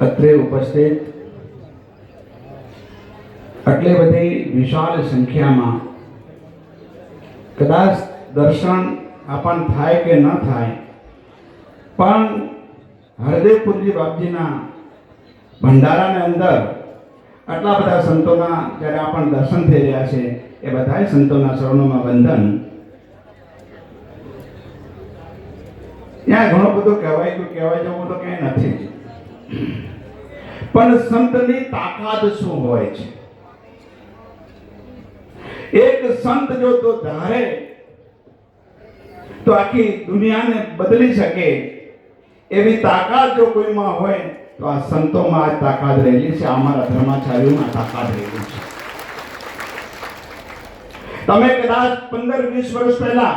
અત્રે ઉપસ્થિત આટલી બધી વિશાળ સંખ્યામાં કદાચ દર્શન આપણ થાય કે ન થાય, પણ હરદેવપુરજી બાપજીના ભંડારાની અંદર આટલા બધા સંતોના જ્યારે આપણ દર્શન થઈ રહ્યા છે, એ બધાય સંતોના શરણોમાં બંધન. ત્યાં ઘણું બધું કહેવાય તો કહેવાય, જવું તો ક્યાંય નથી. પણ સંતની તાકાત શું હોય છે? એક સંત જો તો ધારે, તો આખી દુનિયાને બદલી શકે. એવી તાકાત જો કોઈમાં હોય, તો આ સંતોમાં આ તાકાત રહેલી છે, અમારા ધર્માચાર્યોમાં તાકાત રહેલી છે. તમે કદાચ પંદર, વીસ વર્ષ પહેલા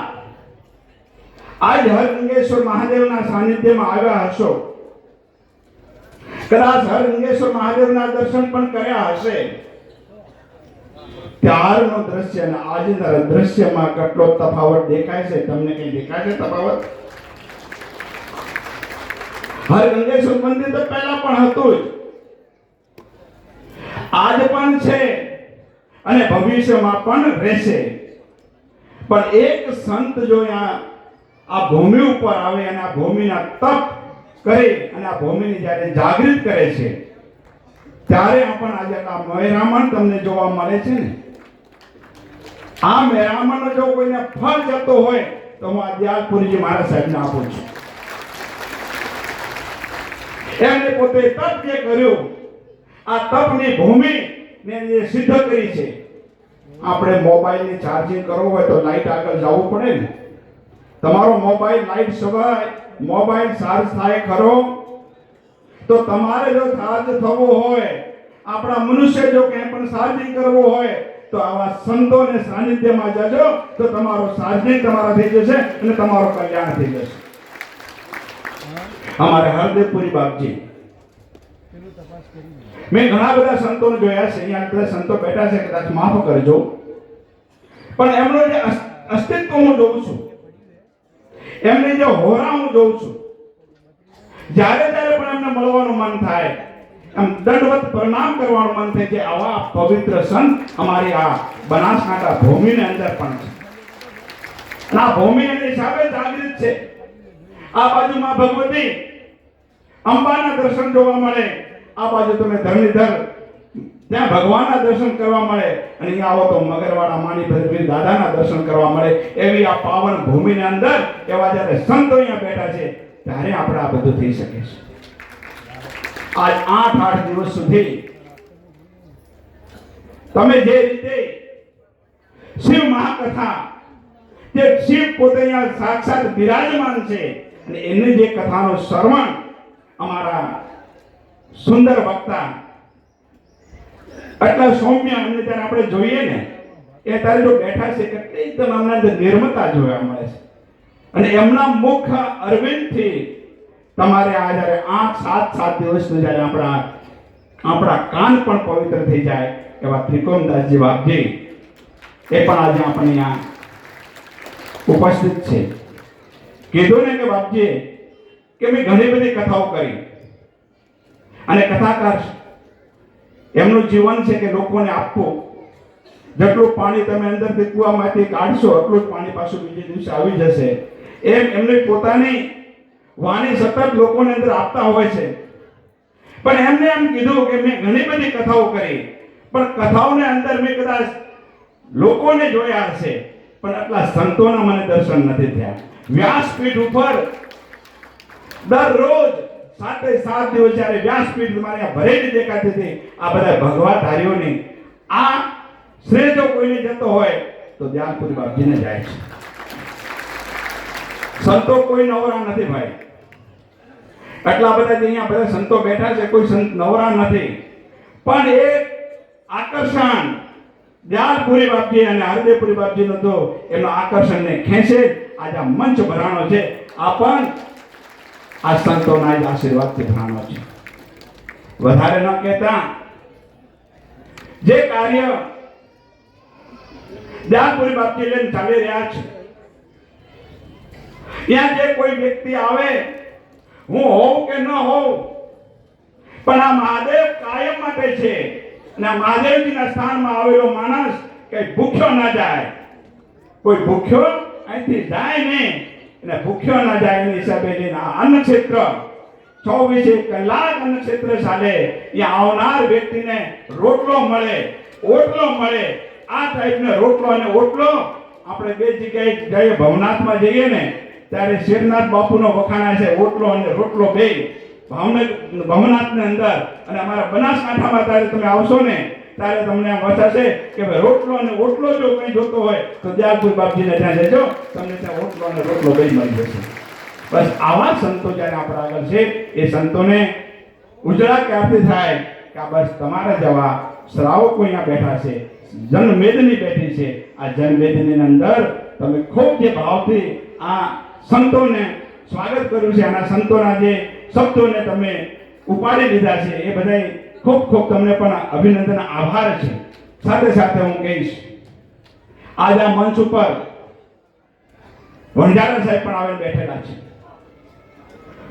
આજ હરલિંગેશ્વર મહાદેવના સાનિધ્યમાં આવ્યા હશો. કદાચ હરલિંગેશ્વર મહાદેવના દર્શન પણ કર્યા હશે. ત્યારનો દ્રશ્ય અને આજના દ્રશ્યમાં કેટલો તફાવત દેખાય છે? તમને કઈ દેખાય છે તફાવત? હરગંગેશ્વર મંદિર તો પહેલા પણ હતું જ. આજ પણ છે અને ભવિષ્યમાં પણ રહેશે. પણ એક સંત જો આ ભૂમિ ઉપર આવે અને આ ભૂમિના તપ કરે અને આ ભૂમિને જ્યારે જાગૃત કરે છે, ત્યારે આપણ આજે આ મહેરામણ તમને જોવા મળે છે ને. આ મહેરામણનો જો કોઈને ફળ જતો હોય, તો હું આ દયાલપુરીજી મારા સાહેબને આપું છું. એમને પોતે તપ જે કર્યું, આ તપની ભૂમિ ને જે સિદ્ધ કરી છે. આપણે મોબાઈલની ચાર્જિંગ કરવો હોય તો લાઈટ આગળ જવું પડે ને. તમારો મોબાઈલ લાઈટ સિવાય, મોબાઈલ ચાર્જ થાય ખરો? તો તમારે જો ચાર્જ થવો હોય, આપણા મનુષ્ય જો કંઈ પણ ચાર્જિંગ કરવો હોય, તો આવા સંતોને સાનિધ્યમાં જજો, તો તમારો ચાર્જિંગ તમારા થઈ જશે અને તમારો કલ્યાણ થઈ જશે. અમારે હરદેવપુરી બાપજી. મેં ઘણા બધા સંતોને જોયા છે, અહીંયા બધા સંતો બેઠા છે, કદાચ માફ કરજો. પણ એમનો જે અસ્તિત્વ હું જોઉં છું એમની જે હોરા હું જોઉં છું. જ્યારે ત્યારે પણ એમને મળવાનું મન થાય. એમ દંડવત પ્રણામ કરવાનું મન થાય કે આવા પવિત્ર સંત અમારી આ બનાસકાંઠા ભૂમિની અંદર પણ છે. આ ભૂમિ એની હિસાબે જાગૃત છે. આ બાજુમાં ભગવતી અંબાના દર્શન જોવા મળે. આ બાજુ તમે ધરણીધર ત્યાં ભગવાનના દર્શન કરવા મળે અને અહીંયા આવો તો મગરવાડા માની ભદ્રવીર દાદાના દર્શન કરવા મળે. એવી આ પાવન ભૂમિની અંદર એવા જ્યારે સંતો અહીંયા બેઠા છે, ત્યારે આપણે આ બધું થઈ શકે છે. આજ આઠ આઠ દિવસ સુધી તમે જે રીતે શિવ મહાકથા તે શિવ પોતે અહીંયા સાક્ષાત બિરાજમાન છે અને એની જે કથાનો શ્રવણ અમારા સુંદર વક્તા આટલા સૌમ્ય અને જ્યારે આપણે જોઈએ ને, એ ત્યારે જો બેઠા છે એટલે એકદમ અમને અંદર નિર્મતા જોવા મળે છે. અને એમના મુખ અરવિંદથી તમારે આ જ્યારે આઠ, સાત સાત દિવસનું જ્યારે આપણા આપણા કાન પણ પવિત્ર થઈ જાય એવા ત્રિકોણદાસજી બાપજી એ પણ આજે આપણે અહીંયા ઉપસ્થિત છે. કીધું ને કે બાપજી કે મેં ઘણી બધી કથાઓ કરી. અને કથાકાર એમનું જીવન છે કે લોકોને આપવું. જેટલું પાણી તમે અંદરથી કૂવામાંથી કાઢશો, એટલું જ પાણી પાછું બીજે દિવસે આવી જશે. એમ એમની પોતાની વાણી સતત લોકોને અંદર આપતા હોય છે. પણ એમને એમ કીધું કે મેં ઘણી બધી કથાઓ કરી. પણ કથાઓને અંદર મેં કદાચ લોકોને જોયા હશે, પણ આટલા સંતોના મને દર્શન નથી થયા. વ્યાસપીઠ ઉપર દરરોજ સાતે સાત દિવસ જ્યારે વ્યાસપીઠ મારે આ ભરેલી દેખાતી હતી, આ બધા ભગવાધારીઓની આ શ્રેય જો કોઈને જતો હોય, તો ધ્યાનપુરી બાપજીને જાય છે. સંતો કોઈ નવરા નથી ભાઈ. એટલા બધા અહીંયા બધા સંતો બેઠા છે, કોઈ સંત નવરા નથી. પણ એક આકર્ષણ દયાલપુરી બાપજી અને હરદેવપુરી બાપજીનો તો એનો આકર્ષણને ખેંચે આજે મંચ ભરાણો છે. આ પણ આ સંતોના જ આશીર્વાદથી ભરાણો છે. વધારે ન કહેતા. જે કાર્ય દયાલપુરી બાપજી લઈને ચાલી રહ્યા છે, ત્યાં જે કોઈ વ્યક્તિ આવે, હું હોઉં કે ન હોઉં, પણ આ મહાદેવ કાયમ માટે છે અને મહાદેવજીના સ્થાનમાં આવેલો માણસ કઈ ભૂખ્યો ના જાય. કોઈ ભૂખ્યો અહીંથી જાય નહીં. અને ભૂખ્યો ના જાય એની હિસાબે લઈને આ અન્ન ક્ષેત્ર ચોવીસે કલાક અન્ન ક્ષેત્ર ચાલે. ત્યાં આવનાર વ્યક્તિને રોટલો મળે, ઓટલો મળે. આ ટાઈપનો રોટલો અને ઓટલો આપણે બે જગ્યાએ જઈએ, ભવનાથમાં જઈએ ને, ત્યારે શેરનાથ બાપુનો વખાણા છે, ઓટલો અને રોટલો બે. ભાવનગર, ભવનાથની અંદર અને અમારા બનાસકાંઠામાં ત્યારે તમે આવશો ને ત્યારે તમને આમ વસાશે કે ભાઈ રોટલો અને ઓટલો જો કંઈ જોતો હોય, તો દયાલપુર બાપજીને ત્યાં જજો, તમને ત્યાં ઓટલો અને રોટલો બે મળી જશે. બસ આવા સંતો જ્યારે આપણા આગળ છે, એ સંતોને ઉજળા ક્યારથી થાય કે આ બસ તમારા જવા શ્રાવકો અહીંયા બેઠા છે, જનમેદની બેઠી છે. આ જનમેદની અંદર તમે ખૂબ જે ભાવથી આ સંતોને સ્વાગત કર્યું છે, આના સંતોના જે શબ્દોને તમે ઉપાડી લીધા છે, એ બધાય ખૂબ ખૂબ તમને પણ અભિનંદન, આભાર છે. સાથે સાથે હું કહીશ, આજ આ મંચ ઉપર વણજારા સાહેબ પણ આવીને બેઠેલા છે.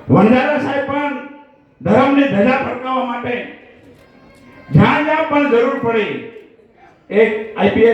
વણજારા સાહેબ પણ ધર્મની ધજા ફરકાવવા માટે જ્યાં જ્યાં પણ જરૂર પડી, એક આઈપીએસ